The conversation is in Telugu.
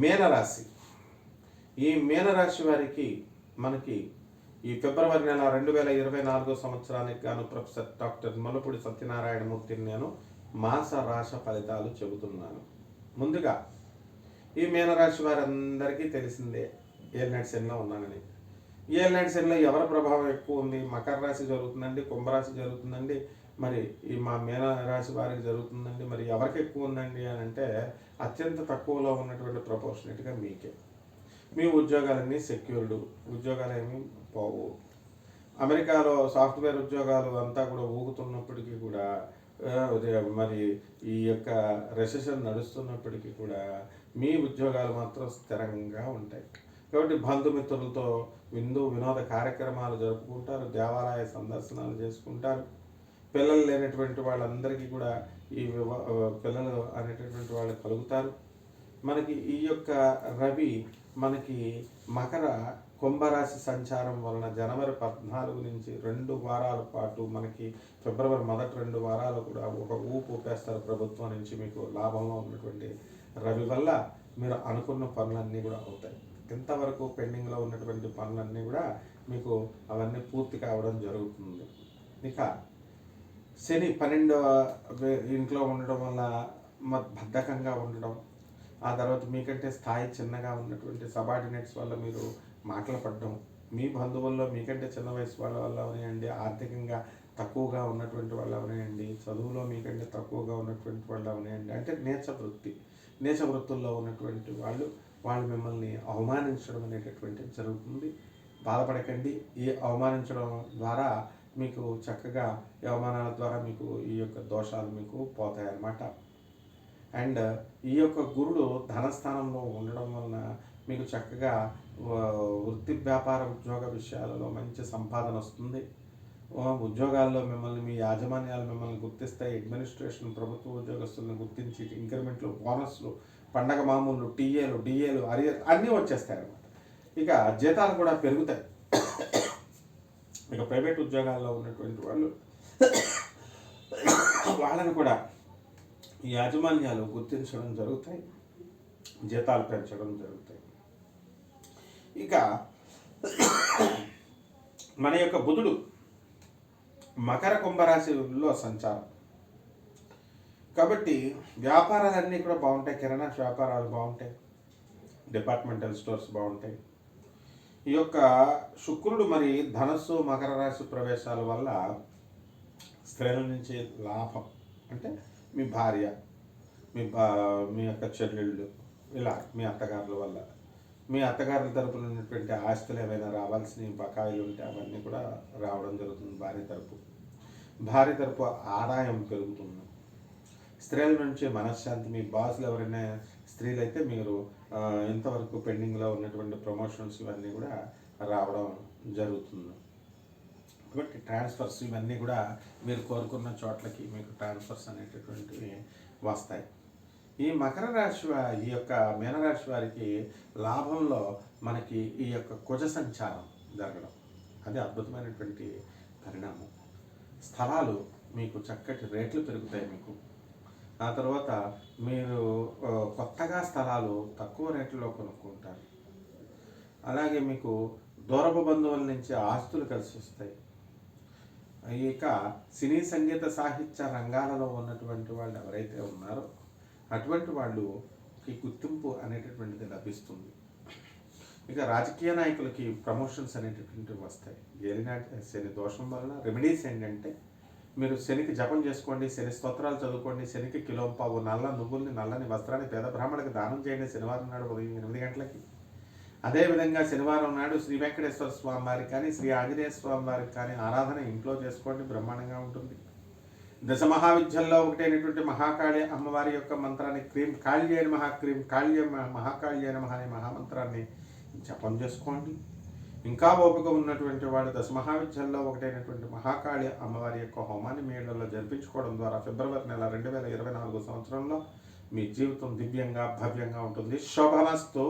మీనరాశి. ఈ మీనరాశి వారికి మనకి ఈ ఫిబ్రవరి నెల రెండు వేల ఇరవై నాలుగో సంవత్సరానికి గాను ప్రొఫెసర్ డాక్టర్ మల్లపూడి సత్యనారాయణమూర్తిని నేను మాస రాశ ఫలితాలు చెబుతున్నాను. ముందుగా ఈ మీనరాశి వారందరికీ తెలిసిందే ఏలినాటి శనిలో ఉన్నానని. ఏలినాటి శనిలో ఎవరి ప్రభావం ఎక్కువ ఉంది? మకర రాశి జరుగుతుందండి కుంభరాశి జరుగుతుందండి మరి ఈ మా మీన రాశి వారికి జరుగుతుందండి. మరి ఎవరికి ఎక్కువ ఉందండి అని అంటే అత్యంత తక్కువలో ఉన్నటువంటి ప్రపోర్షనేట్గా మీకే. మీ ఉద్యోగాలన్నీ సెక్యూర్డ్ ఉద్యోగాలు ఏమీ పోవు. అమెరికాలో సాఫ్ట్వేర్ ఉద్యోగాలు అంతా కూడా ఊగుతున్నప్పటికీ కూడా మరి ఈ యొక్క రెసెషన్ నడుస్తున్నప్పటికీ కూడా మీ ఉద్యోగాలు మాత్రం స్థిరంగా ఉంటాయి. కాబట్టి బంధుమిత్రులతో విందు వినోద కార్యక్రమాలు జరుపుకుంటారు దేవాలయ సందర్శనాలు చేసుకుంటారు. పిల్లలు లేనటువంటి వాళ్ళందరికీ కూడా ఈ పిల్లలు అనేటటువంటి వాళ్ళు కలుగుతారు. మనకి ఈ యొక్క రవి మనకి మకర కుంభరాశి సంచారం వలన జనవరి పద్నాలుగు నుంచి రెండు వారాల పాటు మనకి ఫిబ్రవరి మొదటి రెండు వారాలు కూడా ఒక ఊపు ఊపేస్తారు ప్రభుత్వం నుంచి మీకు లాభంలో ఉన్నటువంటి రవి వల్ల మీరు అనుకున్న పనులన్నీ కూడా అవుతాయి. ఇంతవరకు పెండింగ్లో ఉన్నటువంటి పనులన్నీ కూడా మీకు అవన్నీ పూర్తి కావడం జరుగుతుంది. ఇక శని పన్నెండో ఇంట్లో ఉండడం వల్ల బద్ధకంగా ఉండడం ఆ తర్వాత మీకంటే స్థాయి చిన్నగా ఉన్నటువంటి సబార్డినేట్స్ వల్ల మీరు మాటలు పడడం మీ బంధువుల్లో మీకంటే చిన్న వయసు వాళ్ళ వల్ల అవనియండి ఆర్థికంగా తక్కువగా ఉన్నటువంటి వాళ్ళు అవనియండి చదువులో మీకంటే తక్కువగా ఉన్నటువంటి వాళ్ళు అవనియండి అంటే నేచ వృత్తి నేచ వృత్తుల్లో ఉన్నటువంటి వాళ్ళు వాళ్ళు మిమ్మల్ని అవమానించడం అనేటటువంటిది జరుగుతుంది. బాధపడకండి. ఈ అవమానించడం ద్వారా మీకు చక్కగా యవమానాల ద్వారా మీకు ఈ యొక్క దోషాలు మీకు పోతాయి అన్నమాట అండ్ ఈ యొక్క గురుడు ధనస్థానంలో ఉండడం వలన మీకు చక్కగా వృత్తి వ్యాపార ఉద్యోగ విషయాలలో మంచి సంపాదన వస్తుంది. ఉద్యోగాల్లో మిమ్మల్ని మీ యాజమాన్యాలు మిమ్మల్ని గుర్తిస్తాయి. అడ్మినిస్ట్రేషన్ ప్రభుత్వ ఉద్యోగస్తులను గుర్తించి ఇంక్రిమెంట్లు బోనస్లు పండగ మామూలు టీఏలు డిఏలు అరియర్ అన్నీ వచ్చేస్తాయి అన్నమాట ఇక జీతాలు కూడా పెరుగుతాయి. ఇక ప్రైవేట్ ఉద్యోగాల్లో ఉన్నటువంటి వాళ్ళు వాళ్ళని కూడా ఈ యాజమాన్యాలు గుర్తించడం జరుగుతాయి జీతాలు పెంచడం జరుగుతాయి. ఇక మన యొక్క బుధుడు మకర కుంభరాశిలో సంచారం. కాబట్టి వ్యాపారాలన్నీ కూడా బాగుంటాయి కిరాణా వ్యాపారాలు బాగుంటాయి డిపార్ట్మెంటల్ స్టోర్స్ బాగుంటాయి ఈ యొక్క శుక్రుడు మరి ధనస్సు మకర రాశి ప్రవేశాల వల్ల స్త్రీల నుంచి లాభం. అంటే మీ భార్య మీ బా మీ యొక్క చెల్లెళ్ళు ఇలా మీ అత్తగారుల వల్ల. మీ అత్తగారుల తరపున ఉన్నటువంటి ఆస్తులు ఏమైనా రావాల్సిన బకాయిలు ఉంటే అవన్నీ కూడా రావడం జరుగుతుంది భార్య తరపు. భార్య తరపు ఆదాయం పెరుగుతుంది. స్త్రీల నుంచి మనశ్శాంతి. మీ బాసులు ఎవరైనా స్త్రీలు అయితే మీరు ఇంతవరకు పెండింగ్లో ఉన్నటువంటి ప్రమోషన్స్ ఇవన్నీ కూడా రావడం జరుగుతుంది. కాబట్టి ట్రాన్స్ఫర్స్ ఇవన్నీ కూడా మీరు కోరుకున్న చోట్లకి మీకు ట్రాన్స్ఫర్స్ అనేటటువంటివి వస్తాయి. ఈ మకర రాశి ఈ యొక్క మీనరాశి వారికి లాభంలో మనకి ఈ యొక్క కుజ సంచారం జరగడం. అది అద్భుతమైనటువంటి పరిణామం. స్థలాలు మీకు చక్కటి రేట్లు పెరుగుతాయి మీకు. ఆ తర్వాత మీరు కొత్తగా స్థలాలు తక్కువ రేట్లలో కొనుక్కుంటారు. అలాగే మీకు దూరపు బంధువుల నుంచి ఆస్తులు కలిసి వస్తాయి. ఇక సినీ సంగీత సాహిత్య రంగాలలో ఉన్నటువంటి వాళ్ళు ఎవరైతే ఉన్నారో అటువంటి వాళ్ళకి గుర్తింపు అనేటటువంటిది లభిస్తుంది. ఇక రాజకీయ నాయకులకి ప్రమోషన్స్ అనేటటువంటివి వస్తాయి. ఏలినాటి శని దోషం వలన రెమెడీస్ ఏంటంటే మీరు శనికి జపం చేసుకోండి శని స్తోత్రాలు చదువుకోండి శనికి కిలో పావు నల్ల నువ్వుల్ని నల్లని వస్త్రాన్ని పేద బ్రాహ్మణులకు దానం చేయండి శనివారం నాడు ఉదయం ఎనిమిది గంటలకి. అదేవిధంగా శనివారం నాడు శ్రీ వెంకటేశ్వర స్వామి వారికి కానీ శ్రీ ఆంజనేయ స్వామి వారికి కానీ ఆరాధన ఇంట్లో చేసుకోండి బ్రహ్మాండంగా ఉంటుంది. దశ మహావిద్యల్లో ఒకటైనటువంటి మహాకాళి అమ్మవారి యొక్క మంత్రాన్ని క్రీం కాళ్యేన మహాక్రీం కాళ్య మహాకాళ్యేన మహా అనే మహామంత్రాన్ని జపం చేసుకోండి. ఇంకా ఓపిక ఉన్నటువంటి వాడు దశ మహావిద్యల్లో ఒకటైనటువంటి మహాకాళి అమ్మవారి యొక్క హోమాన్ని మీ ఇళ్ళలో జరిపించుకోవడం ద్వారా ఫిబ్రవరి నెల రెండు వేల ఇరవై నాలుగు సంవత్సరంలో మీ జీవితం దివ్యంగా భవ్యంగా ఉంటుంది. శోభనస్తు